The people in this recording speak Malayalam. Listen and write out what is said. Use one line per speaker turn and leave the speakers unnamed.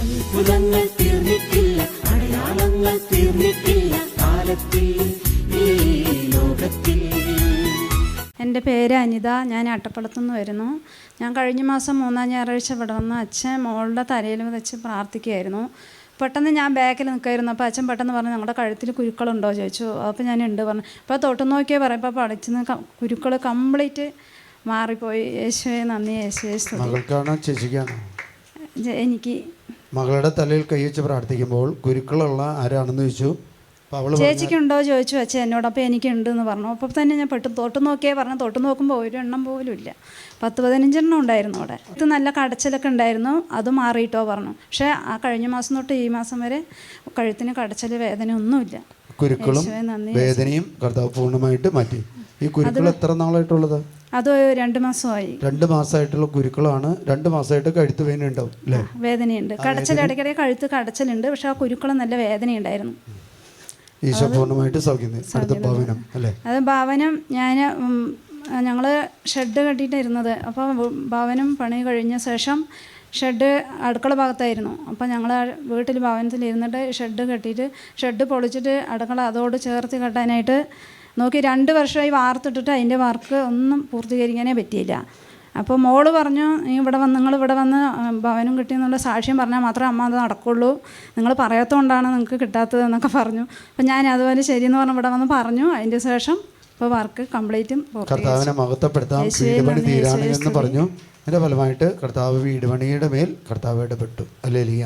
അത്ഭുതങ്ങൾ തീർന്നിട്ടില്ല അടയാളങ്ങൾ തീർന്നിട്ടില്ല കാലത്തിൽ ഈ ലോകത്തിൽ.
എന്റെ പേര് അനിത ഞാൻ അട്ടപ്പളത്തുനിന്ന് വരുന്നു. ഞാൻ കഴിഞ്ഞ മാസം മൂന്നാം ഞായറാഴ്ച ഇവിടെ വന്ന് അച്ഛൻ മോളുടെ തലയിൽ വെച്ച് പ്രാർത്ഥിക്കുകയായിരുന്നു. പെട്ടെന്ന് ഞാൻ ബാക്കിൽ നിൽക്കായിരുന്നു അപ്പോൾ അച്ഛൻ പെട്ടെന്ന് പറഞ്ഞു ഞങ്ങളുടെ കഴുത്തിൽ കുരുക്കളുണ്ടോ? ചോദിച്ചു. അപ്പോൾ ഞാൻ ഉണ്ട് പറഞ്ഞു. അപ്പോൾ തൊട്ട് നോക്കിയാൽ പറയും അപ്പോൾ പഠിച്ചെന്ന് കുരുക്കൾ കംപ്ലീറ്റ് മാറിപ്പോയി. യേശുവേ നന്ദി. യേശുവെ സ്തുതി.
ചേച്ചിക്കാണോ?
എനിക്ക്
മകളുടെ തലയിൽ കൈ വെച്ച് പ്രാർത്ഥിക്കുമ്പോൾ ഗുരുക്കളുള്ള ആരാണെന്ന് ചോദിച്ചു?
ചേച്ചിക്കുണ്ടോ? ചോദിച്ചു അച്ഛൻ എന്നോട് അപ്പോൾ എനിക്കുണ്ട് എന്ന് പറഞ്ഞു. അപ്പോൾ തന്നെ ഞാൻ പെട്ട് തൊട്ട് നോക്കിയേ പറഞ്ഞു തൊട്ട് നോക്കുമ്പോൾ ഒരു എണ്ണം പോലും ഇല്ല. പത്ത് പതിനഞ്ചെണ്ണം ഉണ്ടായിരുന്നു അവിടെ. ഇത് നല്ല കടച്ചിലൊക്കെ ഉണ്ടായിരുന്നു. അത് മാറിയിട്ടോ പറഞ്ഞു. പക്ഷേ ആ കഴിഞ്ഞ മാസം തൊട്ട് ഈ മാസം വരെ കഴുത്തിന് കടച്ചൽ വേദന ഒന്നുമില്ല.
കുരുക്കളും വേദനയും കർത്താവ് പൂർണമായിട്ട് മാറ്റി. ഈ കുരുക്കൾ എത്ര നാളായിട്ടുള്ളത്?
അത് രണ്ട് മാസമായി?
രണ്ട് മാസമായിട്ടുള്ള കുരുക്കളാണ്. രണ്ട് മാസമായിട്ട് കഴുത്ത് വേദന ഉണ്ടാവും അല്ലേ
വേദനയുണ്ട്. കടച്ചൽ ഇടയ്ക്കിടെ കഴുത്ത് കടച്ചിലുണ്ട്. പക്ഷെ ആ കുരുക്കളം നല്ല വേദനയുണ്ടായിരുന്നു.
ഈശോ പൂർണമായിട്ട് സൗഖ്യം അടുത്ത ഭവനം അല്ലേ?
അത് ഭവനം ഞാൻ ഞങ്ങൾ ഷെഡ് കെട്ടിയിട്ടായിരുന്നത് അപ്പോൾ ഭവനം പണി കഴിഞ്ഞ ശേഷം ഷെഡ് അടുക്കള ഭാഗത്തായിരുന്നു. അപ്പോൾ ഞങ്ങൾ വീട്ടിൽ ഭവനത്തിൽ ഇരുന്നിട്ട് ഷെഡ് കെട്ടിയിട്ട് ഷെഡ് പൊളിച്ചിട്ട് അടുക്കള അതോട് ചേർത്ത് കെട്ടാനായിട്ട് നോക്കി രണ്ട് വർഷമായി വാർത്തിട്ടിട്ട് അതിന്റെ വർക്ക് ഒന്നും പൂർത്തീകരിക്കാനേ പറ്റിയില്ല. അപ്പോൾ മോൾ പറഞ്ഞു നീ ഇവിടെ വന്ന് നിങ്ങൾ ഇവിടെ വന്ന് ഭവനും കിട്ടി എന്നുള്ള സാക്ഷ്യം പറഞ്ഞാൽ മാത്രമേ അമ്മ അത് നടക്കുള്ളൂ. നിങ്ങൾ പറയാത്തതുകൊണ്ടാണ് നിങ്ങൾക്ക് കിട്ടാത്തതെന്നൊക്കെ പറഞ്ഞു. അപ്പോൾ ഞാൻ അതുപോലെ ശരിയെന്ന് പറഞ്ഞ് ഇവിടെ വന്ന് പറഞ്ഞു. അതിന്റെ ശേഷം ഇപ്പോൾ വർക്ക് കംപ്ലീറ്റും
കർത്താവിനെ മഹത്വപ്പെടുത്താം. വീട് പണി പറഞ്ഞു. അതിന്റെ ഫലമായിട്ട് കർത്താവ് വീട് പണിയുടെ മേൽ കർത്താവ് ഇടപെട്ടു അല്ലേ ലിയ